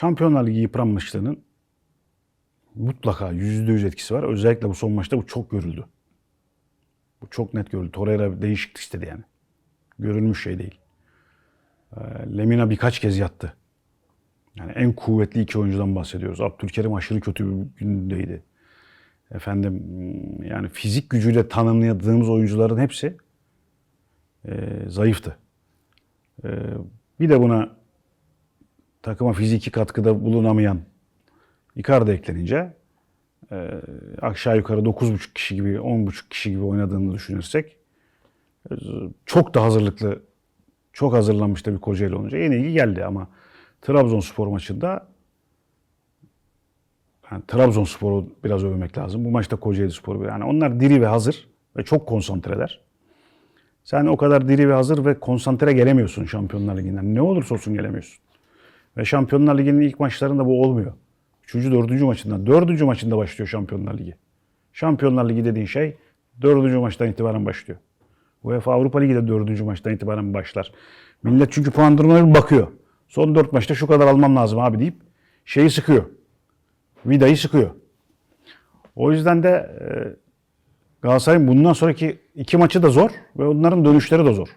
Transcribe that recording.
Şampiyonlar Ligi yıpranmışlığının mutlaka yüzde yüz etkisi var. Özellikle bu son maçta bu çok görüldü. Bu çok net görüldü. Torreira değişiklik istedi yani. Görülmüş şey değil. Ee, Lemina birkaç kez yattı. Yani en kuvvetli iki oyuncudan bahsediyoruz. Abdülkerim aşırı kötü bir gündeydi. Efendim yani fizik gücüyle tanımladığımız oyuncuların hepsi e, zayıftı. E, bir de buna takıma fiziki katkıda bulunamayan Icardi eklenince e, aşağı yukarı 9,5 kişi gibi 10,5 kişi gibi oynadığını düşünürsek e, çok da hazırlıklı çok hazırlanmış da bir Kocaeli olunca yenilgi geldi ama Trabzonspor maçında yani Trabzonspor'u biraz övmek lazım. Bu maçta Kocaeli Spor'u yani onlar diri ve hazır ve çok konsantreler. Sen o kadar diri ve hazır ve konsantre gelemiyorsun Şampiyonlar Ligi'nden. Ne olursa olsun gelemiyorsun. Ve Şampiyonlar Ligi'nin ilk maçlarında bu olmuyor. Üçüncü, dördüncü maçından. Dördüncü maçında başlıyor Şampiyonlar Ligi. Şampiyonlar Ligi dediğin şey dördüncü maçtan itibaren başlıyor. UEFA Avrupa Ligi de dördüncü maçtan itibaren başlar. Millet çünkü puan durumuna bakıyor. Son dört maçta şu kadar almam lazım abi deyip şeyi sıkıyor. Vidayı sıkıyor. O yüzden de e, Galatasaray'ın bundan sonraki iki maçı da zor ve onların dönüşleri de zor.